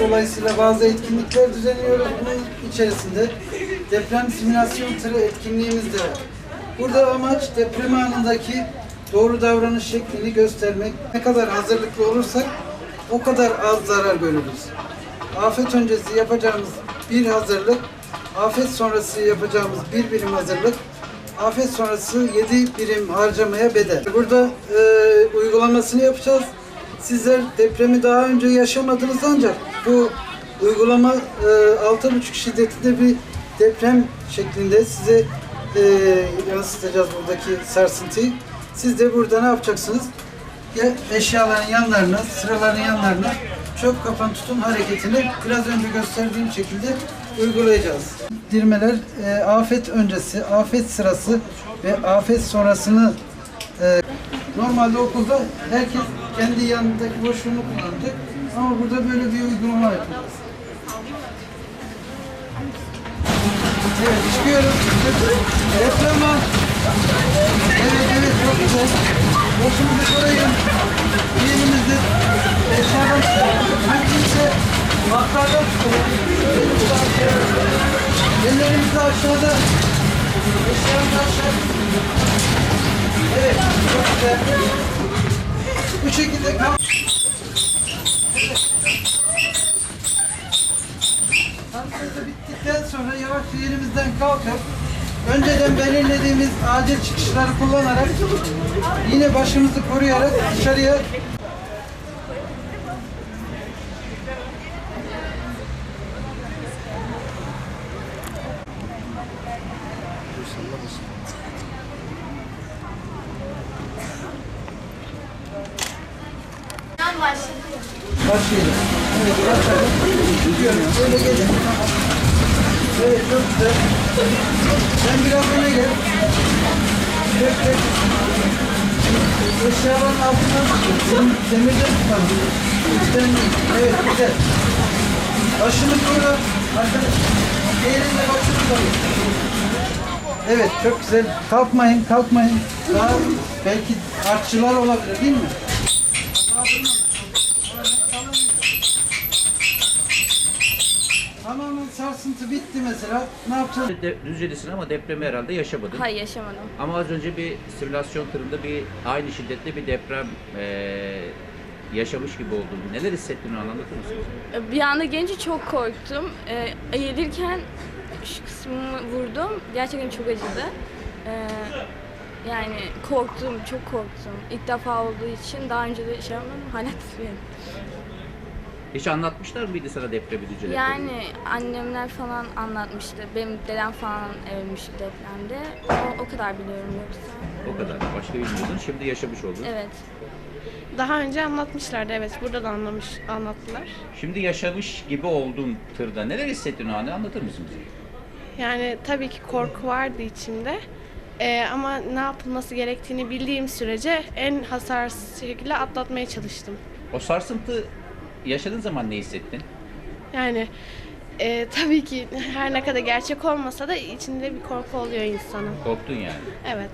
dolayısıyla bazı etkinlikler düzenliyoruz. Bunun içerisinde deprem simülasyon tırı etkinliğimiz de var. Burada amaç deprem anındaki doğru davranış şeklini göstermek. Ne kadar hazırlıklı olursak o kadar az zarar görürüz. Afet öncesi yapacağımız bir hazırlık, afet sonrası yapacağımız bir birim hazırlık, afet sonrası 7 birim harcamaya bedel. Burada e, uygulamasını yapacağız. Sizler depremi daha önce yaşamadınız ancak bu uygulama e, 6,5 şiddetinde bir deprem şeklinde size e, yansıtacağız buradaki sarsıntıyı. Siz de burada ne yapacaksınız? Ya eşyaların yanlarına, sıraların yanlarına çöp kapan tutun hareketini biraz önce gösterdiğim şekilde uygulayacağız. Dirmeler e, afet öncesi, afet sırası ve afet sonrasını e, normalde okulda herkes kendi yanındaki boşluğunu kullanacak ama burada böyle bir uygulama yapıyoruz. Evet çıkıyoruz. Var. Evet evet çok güzel. Başımızı koruyun. Elimizde eşyadan mümkünse matlardan tutalım. Ellerimiz de aşağıda. Eşyalarımız aşağı. Evet çok güzel. Bu şekilde kal. Sansürde bittikten sonra yavaşça yerimizden kalkıp önceden belirlediğimiz acil çıkışları kullanarak yine başımızı koruyarak dışarıya başlayalım. Evet, başlayalım. Böyle gelin. Evet, çok güzel. Sen biraz öne gel. Çek, çek. Eşyaların. Evet, güzel. Başını koru. Arkadaş. Eğrinle başını tutalım. Evet, çok güzel. Kalkmayın, kalkmayın. Daha belki artçılar olabilir değil mi? Tamamen sarsıntı bitti mesela. Ne yapacağız? De, Düzce'desin ama depremi herhalde yaşamadın. Hayır yaşamadım. Ama az önce bir simülasyon tırında bir aynı şiddetli bir deprem eee, yaşamış gibi oldun. Neler hissettin onu anlatır mısın? Bir anda gelince çok korktum. Ee, eğilirken şu kısmımı vurdum. Gerçekten çok acıdı. Ee, yani korktum, çok korktum. İlk defa olduğu için daha önce de şey yapmadım. Hala titriyorum. Hiç anlatmışlar mıydı sana depremi depremi? Yani annemler falan anlatmıştı. Benim dedem falan ölmüştü depremde. O, o kadar biliyorum yoksa. O kadar. Başka bilmiyordun. Şimdi yaşamış oldun. Evet. Daha önce anlatmışlardı evet. Burada da anlamış, anlattılar. Şimdi yaşamış gibi oldun tırda. Neler hissettin o anı anlatır mısın bize? Yani tabii ki korku vardı içimde. Ee, ama ne yapılması gerektiğini bildiğim sürece en hasarsız şekilde atlatmaya çalıştım. O sarsıntı yaşadığın zaman ne hissettin? Yani e, tabii ki her ne kadar gerçek olmasa da içinde bir korku oluyor insanın. Korktun yani. Evet.